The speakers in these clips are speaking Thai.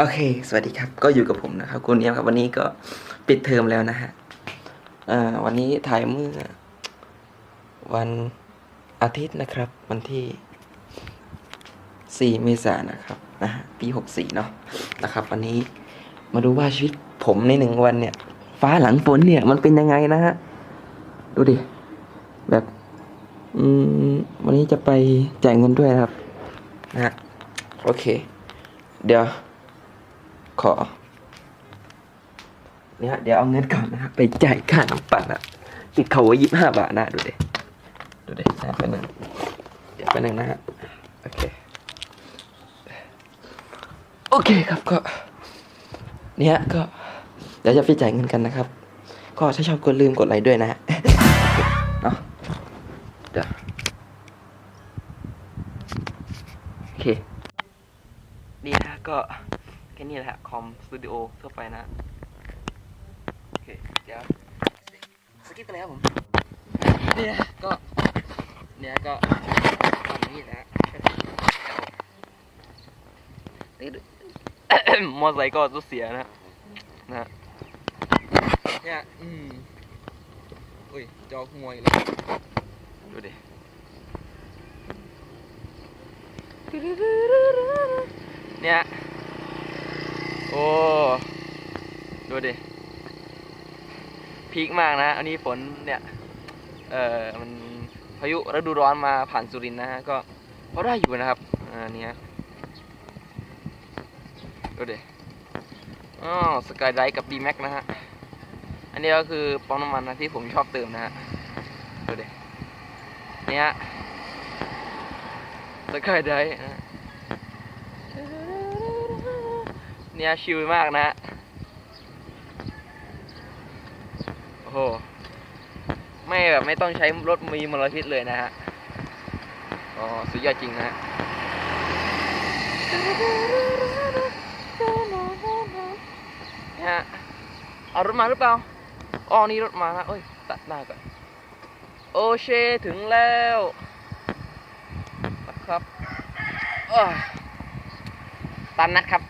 โอเค สวัสดีครับ ก็อยู่กับผมนะครับคุณเนียมครับ วันนี้ก็ปิดเทอมแล้วนะฮะอ่าวันนี้ถ่ายเมื่อวันอาทิตย์นะครับ วันที่ 4 เมษายนนะครับนะฮะปี 64 เนาะนะครับ วันนี้มาดูว่าชีวิตผมในหนึ่งวันเนี่ย ฟ้าหลังฝนเนี่ย มันเป็นยังไงนะฮะ ดูดิ แบบ อืม วันนี้จะไปจ่ายเงินด้วยครับ นะฮะ โอเค เดี๋ยว ขอเนี่ยเดี๋ยวเอาเงินก่อนนะไปจ่ายค่าน้ำปั่นอะติดเขาไว้ยี่ห้าบาทนะดูดิดูดินะไปหนึ่งเดี๋ยวไปหนึ่งนะฮะโอเคโอเคครับก็ เนี่ยก็เดี๋ยวจะไปจ่ายเงินกันนะครับ ก็ถ้าชอบกดลืมกดไลค์ด้วยนะฮะเนาะเดี๋ยวโอเคดีนะก็ ค่นี้แหละฮะคอมสตูดิโอทั่วไปนะ โอเค เดี๋ยว สกิปกันเลยครับผม เนี่ย ก็ เนี่ย ก็ทำอย่างนี้นะฮะนี่ดูมอไซค์ก็รถเสียนะนะฮะเนี่ยอืมอุ้ย จอขโมยเลยดูดิเนี่ยโอ้ดูดิพีคมากนะ อันนี้ฝนเนี่ยเอ่อมันพายุฤดูร้อนมาผ่านสุรินทร์นะฮะก็พอได้อยู่นะครับอันนี้ฮะดูดิอ๋อสกายไดกับ d m a x นะฮะอันนี้ก็คือปั๊มน้ำมันนะที่ผมชอบเติมนะฮะดูดิเนี่ยสกายไดนะฮะ เนี่ยชิลมากนะโอ้โห ไม่แบบไม่ต้องใช้รถมีมลพิษเลยนะฮะ อ๋อ สุดยอดจริงนะฮะเนี่ยเอารถมาหรือเปล่าอ๋อนี่รถมานะเอ้ย ตัดหน้าก่อน โอเชถึงแล้วนะครับตันนัดครับ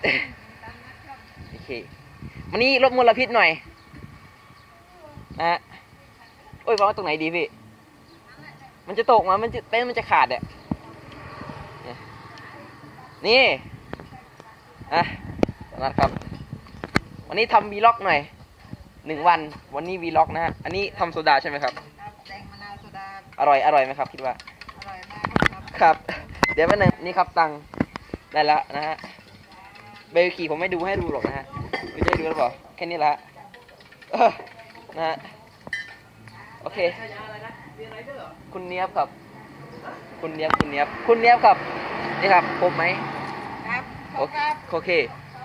เควันนี้ลดมลพิษหน่อยนะฮะโอ้ยวางไว้ตรงไหนดีพี่ มันจะตกมามันจะเต้นท์มันจะขาดอะเนี่ยนี่อะนะครับ วันนี้ทำวีล็อกหน่อยหนึ่งวัน วันนี้วีล็อกนะฮะ อันนี้ทำโซดาใช่ไหมครับครับแตงมะนาวโซดา อร่อย อร่อยไหมครับ คิดว่า อร่อยมากครับ ครับ เดี๋ยวแป๊บนึงนี่ครับตังค์ได้แล้วนะฮะ เบลขี่ผมไม่ดูให้ดูหรอกนะฮะ ไม่ได้ดูหรือเปล่าแค่นี้ละเออนะฮะโอเค คุณเนียบครับ คุณเนียบคุณเนียบคุณเนียบครับนี่ครับครบไหมครับขโออบเคครับโอเค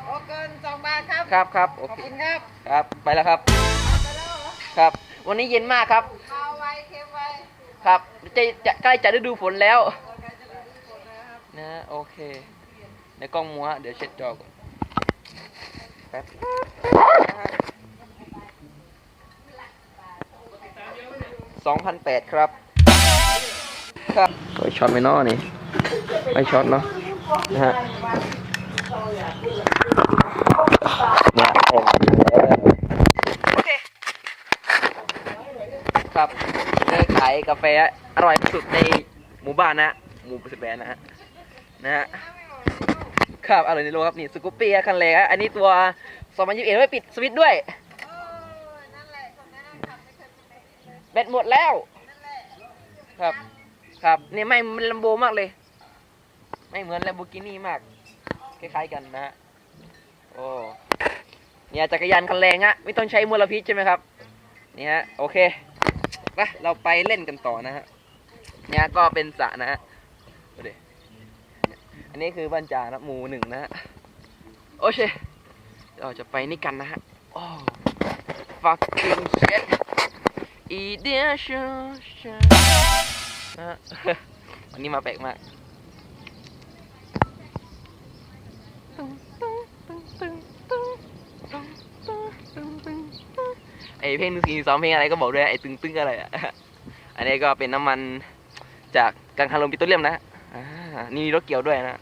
โอเกินสองบาทครับครับครับโอขอบเคคุณครับครับไปแล้วครับไปแล้วเหรอครับ วันนี้เย็นมากครับมาไวเค็มไวครับจะจะใกล้จะฤดูฝนแล้วเราใกล้จะได้ดูผลนะครับนะโอเคในกล้องมัวเดี๋ยวเช็ดจอก่อนแป๊บสองพันแปดครับ ครับโอ้ยช็อตไหม่นอนี่ ไม่ช็อตเนาะนะฮะเนี่ยเต็มแล้วโอเค ครับนี่ขายกาแฟอร่อยที่สุดในหมู่บ้านนะหมู่สิบแปดนะฮะ นะฮะ ครับอร่อยในโลกครับนี่สกูปปี้คันแรกอะอันนี้ตัว 2021ไม่ปิดสวิตช์ด้วยโอ้ยนั่นแหละคนแนะนำทำไม่เคยเป็นแบบนี้เลยแบตหมดแล้วนั่นแหละครับ ครับนี่ไม่มันลัมโบมากเลย ไม่เหมือนแลมโบกินี่มาก คล้ายๆกันนะฮะโอ้เนี่ยจักรยานคันแรงอะไม่ต้องใช้มลพิษใช่ไหมครับนี่ฮะโอเคไปเราไปเล่นกันต่อนะฮะเนี่ยก็เป็นสระนะฮะดูดิ อันนี้คือบ้านจานะหมูหนึ่งนะฮะ โอเค เราจะไปนี่กันนะฮะ โอ้ fucking shit edition นะฮะวันนี้มาแปลกมากไอเพลงหนึ่งสี่สองเพลงอะไรก็บอกด้วยไอตึงตึงอะไรอะ อันนี้ก็เป็นน้ำมันจากกังคารลมปิโตรเลียมนะ นี่มีรถเกี่ยวด้วยนะ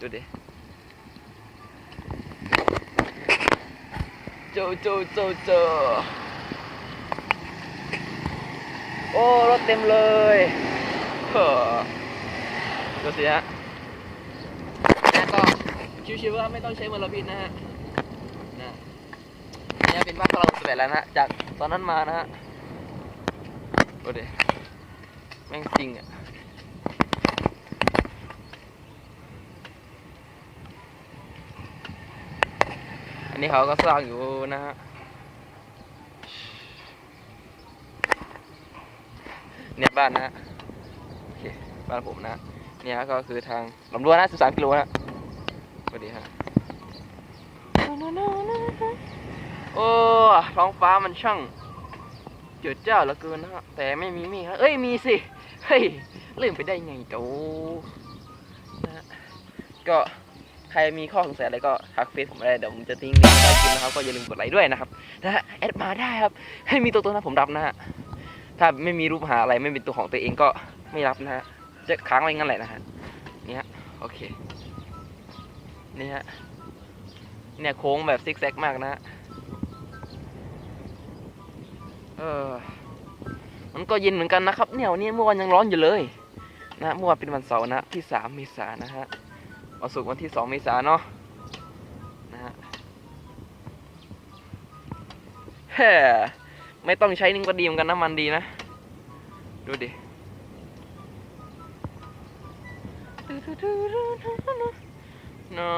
ดูดิโจโจโจโจโอ้ รถเต็มเลยเฮ้อดูสิฮะนะก็ชิวๆว่าไม่ต้องใช้มลพิษนะฮะนะนี่เป็นบ้านของเราสเร็จแล้วนะฮะจากตอนนั้นมานะฮะดูดิแม่งจริงอะ อั นี้เขาก็สร้างอยู่นะฮะ เนี่ยบ้านนะฮะบ้านผมนะ เนี่ยก็คือทางลำดวนนะ13กิโลนะสวัสดีฮะโอ้ท้องฟ้ามันช่างเจิดเจ้าเหลือเกินนะฮะ แต่ไม่มีเมฆฮะเอ้ย มีสิ เฮ้ยลืมไปได้ไงโตนะก็ ใครมีข้อสงสัยอะไรก็ทักเฟซผมมาได้เดี๋ยวผมจะทิ้งลิงก์ใต้คลิปนะครับก็อย่าลืมกดไลค์ด้วยนะครับนะฮะแอดมาได้ครับ ให้มีตัวตนนะผมรับนะฮะถ้าไม่มีรูปหาอะไรไม่เป็นตัวของตัวเองก็ไม่รับนะฮะจะค้างไว้งั้นแหละนะฮะนี่ฮะโอเคนี่ฮะเนี่ยโค้งแบบซิกแซกมากนะฮะเออมันก็เย็นเหมือนกันนะครับ เนี่ยวันนี้เมื่อวานยังร้อนอยู่เลย นะฮะเมื่อวานเป็นวันเสาร์นะที่สามเมษายนนะฮะ วันศุกร์วันที่สองเมษายนเนาะนะฮะเฮ้ไม่ต้องใช้นิ่งก็ดีเหมือนกันน้ำมันดีนะ ดูดิน่า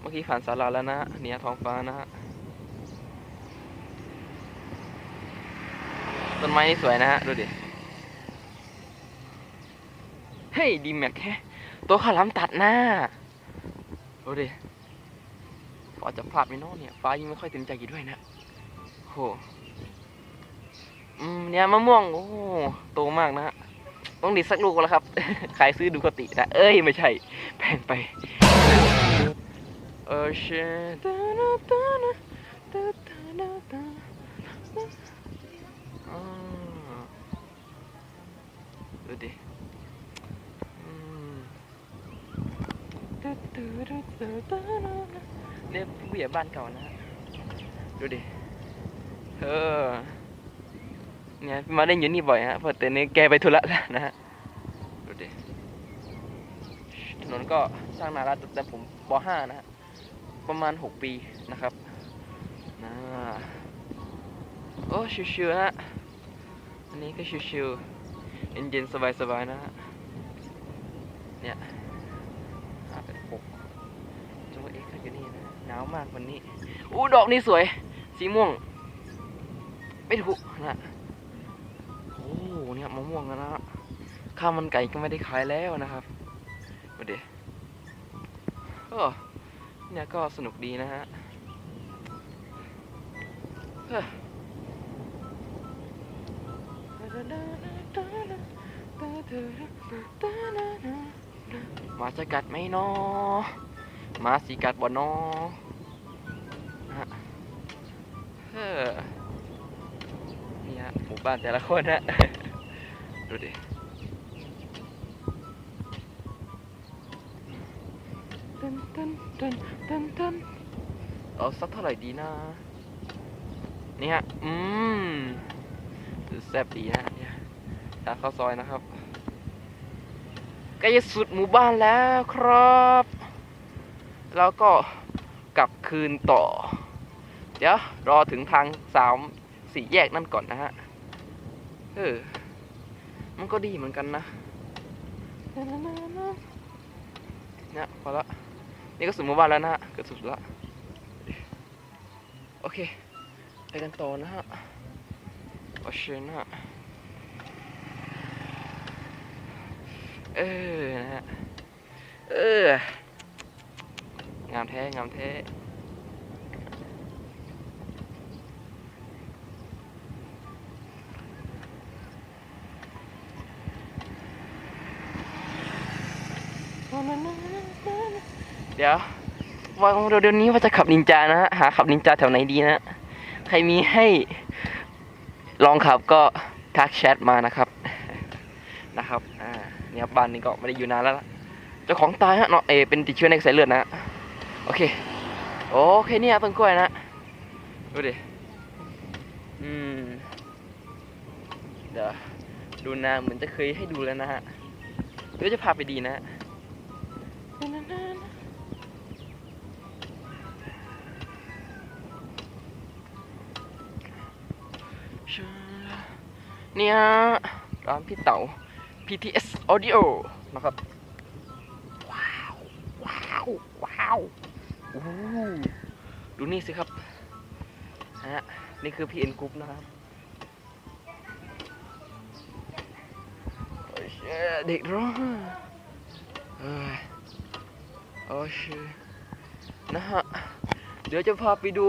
เมื่อกี้ผ่านศาลาแล้วนะ เนี่ยท้องฟ้านะฮะต้นไม้นี่สวยนะฮะ ดูดิ เฮ้ย ดีแม็กแค่ ตัวขาลามตัดหน้าดูดิพอจะพลาดไหมเน้อเนี่ย ฟ้ายังไม่ค่อยเต็มใจกี่ด้วยนะโหอืมเนี่ยมะม่วง โอ้โตมากนะฮะต้องดิสักลูกแล้วครับ ขายซื้อดูกตินะ เอ้ย ไม่ใช่ แพงไป เออเชตานาตานาตาตานาตาอ่าดูดิอืมตาตาตาตาตานา เนี่ยผู้ใหญ่บ้านเก่านะฮะดูดิเออเนี่ยมาเล่นอยู่นี่บ่อยฮะเพอแต่นี้แกไปธุระแล้วนะฮะดูดิถนนก็สร้างนานแล้วแต่ผมป .5 นะฮะประมาณ 6 ปีนะครับนะโอ้ชิวๆฮะอันนี้ก็ชิวๆเย็นๆสบายๆนะฮะเนี่ยห้าแปดหกจังหวัดเอกก็อยู่นี่นะ หนาวมากวันนี้อู้ดอกนี้สวย สีม่วง ไม่ถูกนะโอ้เนี่ยมะม่วงนะข้าวมันไก่ก็ไม่ได้ขายแล้วนะครับมาเดี๋ยวโอ้เนี่ยก็สนุกดีนะฮะมาจะกัดไหมนอมาสีกัดบ่นอนะฮะ เฮ้อนี่ฮะหมู่บ้านแต่ละคนฮะ ดูดิตันตันตันตันตันเอาสักเท่าไหร่ดีนะนี่ฮะ อืมแซ่บดีฮะเนี่ยทางเข้าซอยนะครับใกล้จะสุดหมู่บ้านแล้วครับ แล้วก็กลับคืนต่อ เดี๋ยวรอถึงทางสามสี่แยกนั่นก่อนนะฮะ เออ มันก็ดีเหมือนกันนะเนี่ยพอละ นี่ก็สุดหมู่บ้านแล้วนะฮะเกือบสุดละ โอเค ไปกันต่อนะฮะ โอเคนะฮะ เออ นะฮะ เออ งามแท้ งามแท้ เดี๋ยววางเดี๋ยวนี้ว่าจะขับนินจานะฮะหาขับนินจาแถวไหนดีนะใครมีให้ลองขับก็ทักแชทมานะครับนะครับอ่าเนี่ยบ้านนี้ก็ไม่ได้อยู่นานแล้วล่ะเจ้าของตายฮะเนาะเอเป็นติดเชื้อในกระแสเลือดนะฮะโอเคโอเคเนี่ยต้นกล้วยนะดูดิอืมเดี๋ยวดูนาเหมือนจะเคยให้ดูแล้วนะฮะเดี๋ยวจะพาไปดีนะฮะ เนี่ยร้านพี่เต๋า PTS Audio นะครับ ว้าว ว้าว ว้าวอู้ดูนี่สิครับฮะนี่คือ PN Group นะครับโอ้ยเชเด็กร้องเอ้ยโอ้ยเชนะฮะ เดี๋ยวจะพาไปดู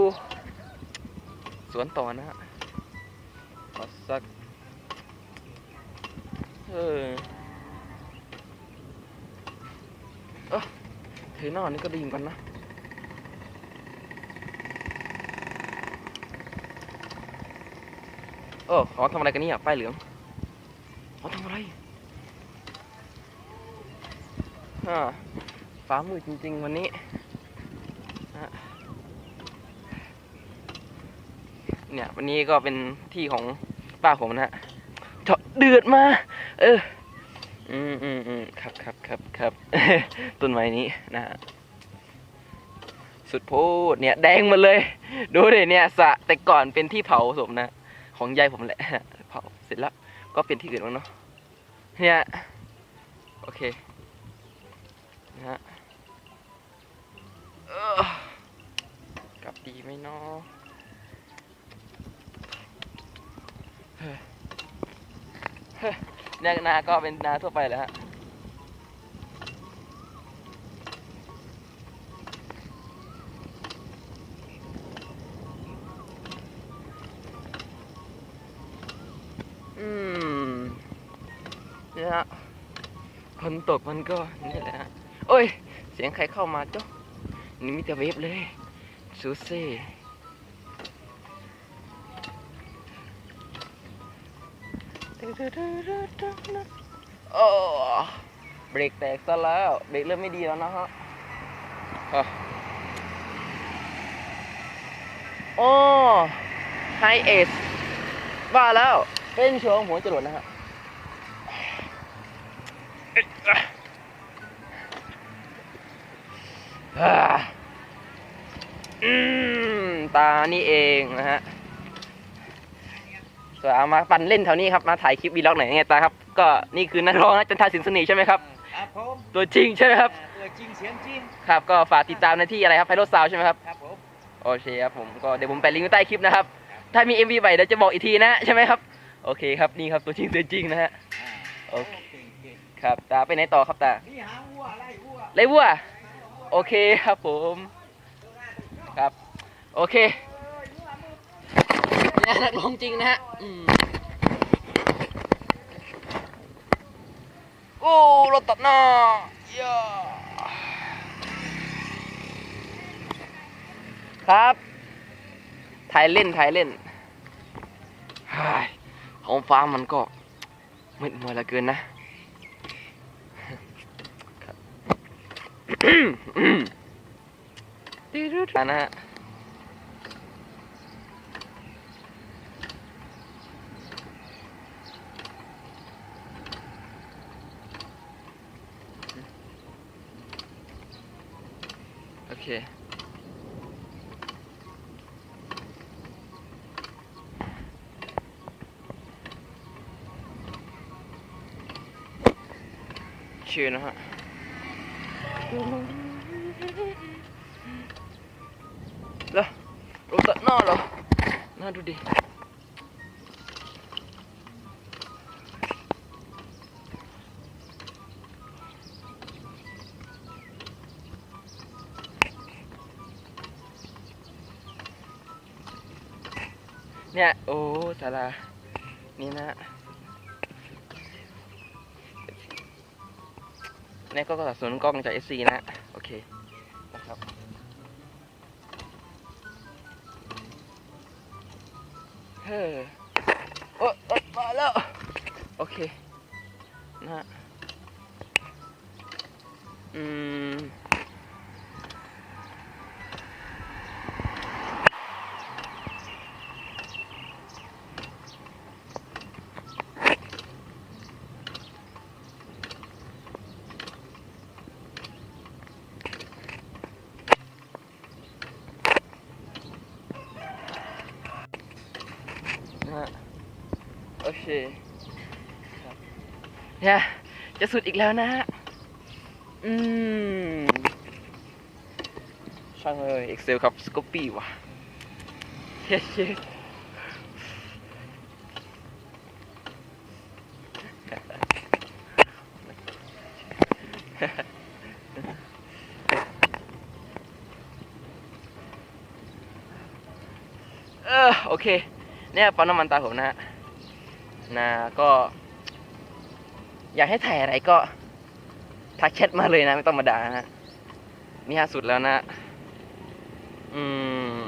สวนต่อนะฮะ ขอสัก เออเออเทนอนนี่ก็ดีเหมือนกันนะเออเขาทำอะไรกันเนี่ยป้ายเหลืองเขาทำอะไรอ่าฟ้ามืดจริง ๆ วันนี้เนี่ย วันนี้ก็เป็นที่ของ ป้าผมนะฮะเจาะเดือดมา เออ อืมอืมอืมครับครับครับครับต้นไม้นี้นะฮะสุดโพดเนี่ยแดงหมาเลย ดูดิเนี่ยสะแต่ก่อนเป็นที่เผาศพนะ ของยายผมแหละเผาเสร็จแล้วก็เป็นที่อื่นบ้างเนาะเนี่ยโอเคนะฮะกลับดีไหมเนาะ เฮ้ยเฮ้ยเนี่ยนาก็เป็นนาทั่วไปแหล้วฮะอืมเนี่ยฮะฝนตกมันก็นี่แหละฮะโอ้ย เสียงใครเข้ามาจ้ะนี่มีแต่เวฟเลยซูเซ่ โอ้เบรกแตกซะแล้ว เบรกเริ่มไม่ดีแล้วนะฮะโอ้ไฮเอสว่าแล้ว เป็นโชว์หัวจรวดนะฮะอ่าอืมตานี่เองนะฮะ ก็เอามาปั่นเล่นแถวนี้ครับมาถ่ายคลิปวีล็อกหน่อยยังไงตาครับก็นี่คือนักร้องนะจันทาสินสนีใช่ไหมครับครับผมตัวจริงใช่ไหมครับตัวจริงเสียงจริงครับก็ฝากติดตามในที่อะไรครับไพโรสซาวใช่ไหมครับครับผมโอเคครับผมก็เดี๋ยวผมแปะลิงก์ไว้ใต้คลิปนะครับถ้ามี MV ใหม่เดี๋ยวจะบอกอีกทีนะใช่ไหมครับโอเคครับนี่ครับตัวจริงตัวจริงนะฮะโอเคเก่งเก่งครับตาไปไหนต่อครับตานี่หาวัวไล่วัวไรวัวโอเคครับผมครับโอเคเนี่ยนักร้องจริงนะฮะอืมโอ้รถตัดหน้าย่าครับถ่ายเล่นถ่ายเล่นเฮ้ยท้องฟ้ามันก็มืดมัวเหลือเกินนะอ่านะฮะ เค ชื่อนะฮะแล้วรถตัดหน้าเหรอน่าดูดิ เนี่ย โอ้สารานี่นะเนี่ยก็สวนกล้องจากเอซีนะ โอเค นะครับเฮ้อ เนี่ยจะสุดอีกแล้วนะฮะ อืม ช่างเลย Excel ครับสกอปปี้ว่ะเย้เย้เออโอเค เนี่ยปั๊มน้ำมันตาผมนะฮะ นะก็ อยากให้ถ่ายอะไรก็ทักแชทมาเลยนะ ไม่ต้องมาด่านะนี่ฮะสุดแล้วนะ อืม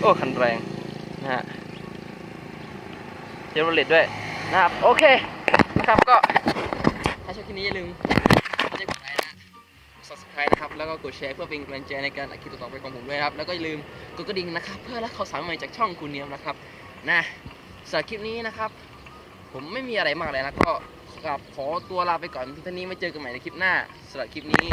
โอ้คันแรงนะฮะเจอรเลตด้วยนะครับ โอเค นะครับก็ถ้าชอบคลิปนี้อย่าลืม subscribe นะครับ แล้วก็กดแชร์เพื่อเป็นกำลังใจในการอัดคลิปต่อไปของผมด้วยครับ แล้วก็อย่าลืมกดกระดิ่งนะครับ เพื่อรับข่าวสารใหม่จากช่องคุณเนียมนะครับ นะสำหรับคลิปนี้นะครับ ผมไม่มีอะไรมากเลยนะ ก็กลับขอตัวลาไปก่อนท่านี้ไม่เจอกันใหม่ในคลิปหน้าสำหรับคลิปนี้